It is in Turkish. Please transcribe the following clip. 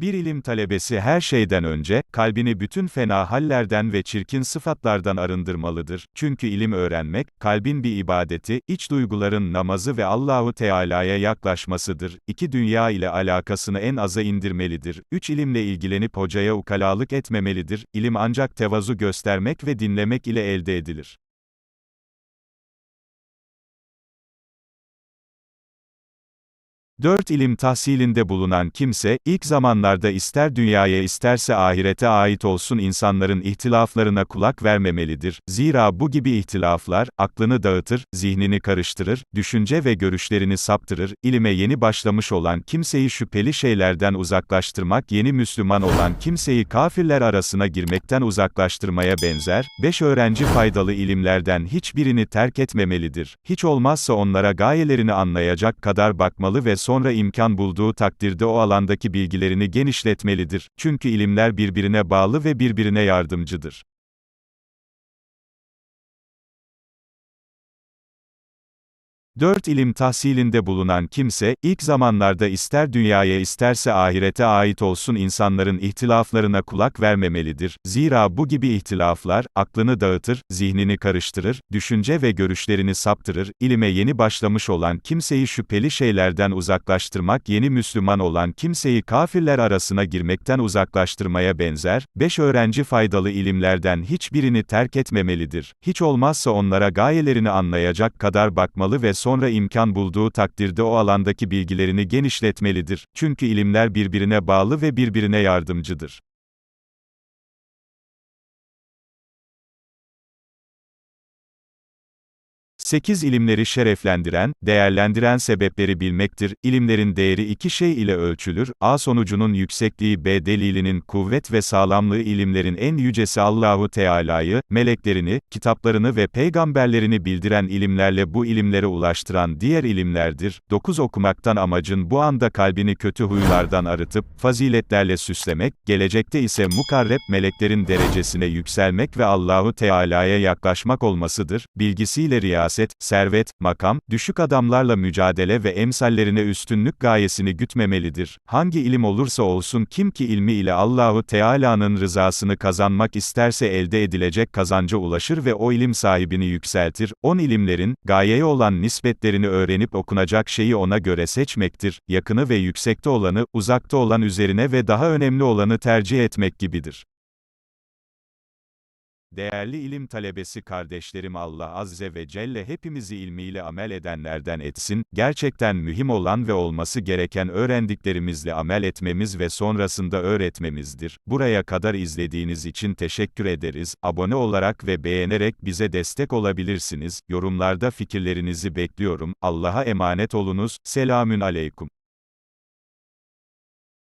Bir ilim talebesi her şeyden önce, kalbini bütün fena hallerden ve çirkin sıfatlardan arındırmalıdır. Çünkü ilim öğrenmek, kalbin bir ibadeti, iç duyguların namazı ve Allahu Teala'ya yaklaşmasıdır. İki dünya ile alakasını en aza indirmelidir. Üç ilimle ilgilenip hocaya ukalalık etmemelidir. İlim ancak tevazu göstermek ve dinlemek ile elde edilir. 4 ilim tahsilinde bulunan kimse, ilk zamanlarda ister dünyaya isterse ahirete ait olsun insanların ihtilaflarına kulak vermemelidir. Zira bu gibi ihtilaflar, aklını dağıtır, zihnini karıştırır, düşünce ve görüşlerini saptırır. İlime yeni başlamış olan kimseyi şüpheli şeylerden uzaklaştırmak yeni Müslüman olan kimseyi kafirler arasına girmekten uzaklaştırmaya benzer. 5 öğrenci faydalı ilimlerden hiçbirini terk etmemelidir. Hiç olmazsa onlara gayelerini anlayacak kadar bakmalı ve sonra imkan bulduğu takdirde o alandaki bilgilerini genişletmelidir. Çünkü ilimler birbirine bağlı ve birbirine yardımcıdır. Dört ilim tahsilinde bulunan kimse, ilk zamanlarda ister dünyaya isterse ahirete ait olsun insanların ihtilaflarına kulak vermemelidir. Zira bu gibi ihtilaflar, aklını dağıtır, zihnini karıştırır, düşünce ve görüşlerini saptırır. İlime yeni başlamış olan kimseyi şüpheli şeylerden uzaklaştırmak yeni Müslüman olan kimseyi kafirler arasına girmekten uzaklaştırmaya benzer. Beş öğrenci faydalı ilimlerden hiçbirini terk etmemelidir. Hiç olmazsa onlara gayelerini anlayacak kadar bakmalı ve sonra imkan bulduğu takdirde o alandaki bilgilerini genişletmelidir. Çünkü ilimler birbirine bağlı ve birbirine yardımcıdır. Sekiz ilimleri şereflendiren, değerlendiren sebepleri bilmektir. İlimlerin değeri iki şey ile ölçülür. A sonucunun yüksekliği B delilinin kuvvet ve sağlamlığı ilimlerin en yücesi Allahu Teala'yı, meleklerini, kitaplarını ve peygamberlerini bildiren ilimlerle bu ilimlere ulaştıran diğer ilimlerdir. 9 okumaktan amacın bu anda kalbini kötü huylardan arıtıp, faziletlerle süslemek, gelecekte ise mukarreb meleklerin derecesine yükselmek ve Allahu Teala'ya yaklaşmak olmasıdır. Bilgisiyle riyaset, servet, makam, düşük adamlarla mücadele ve emsallerine üstünlük gayesini gütmemelidir. Hangi ilim olursa olsun kim ki ilmi ile Allahu Teala'nın rızasını kazanmak isterse elde edilecek kazanca ulaşır ve o ilim sahibini yükseltir. On ilimlerin, gayeye olan nispetlerini öğrenip okunacak şeyi ona göre seçmektir. Yakını ve yüksekte olanı, uzakta olan üzerine ve daha önemli olanı tercih etmek gibidir. Değerli ilim talebesi kardeşlerim Allah Azze ve Celle hepimizi ilmiyle amel edenlerden etsin, gerçekten mühim olan ve olması gereken öğrendiklerimizle amel etmemiz ve sonrasında öğretmemizdir. Buraya kadar izlediğiniz için teşekkür ederiz, abone olarak ve beğenerek bize destek olabilirsiniz, yorumlarda fikirlerinizi bekliyorum, Allah'a emanet olunuz, selamün aleyküm.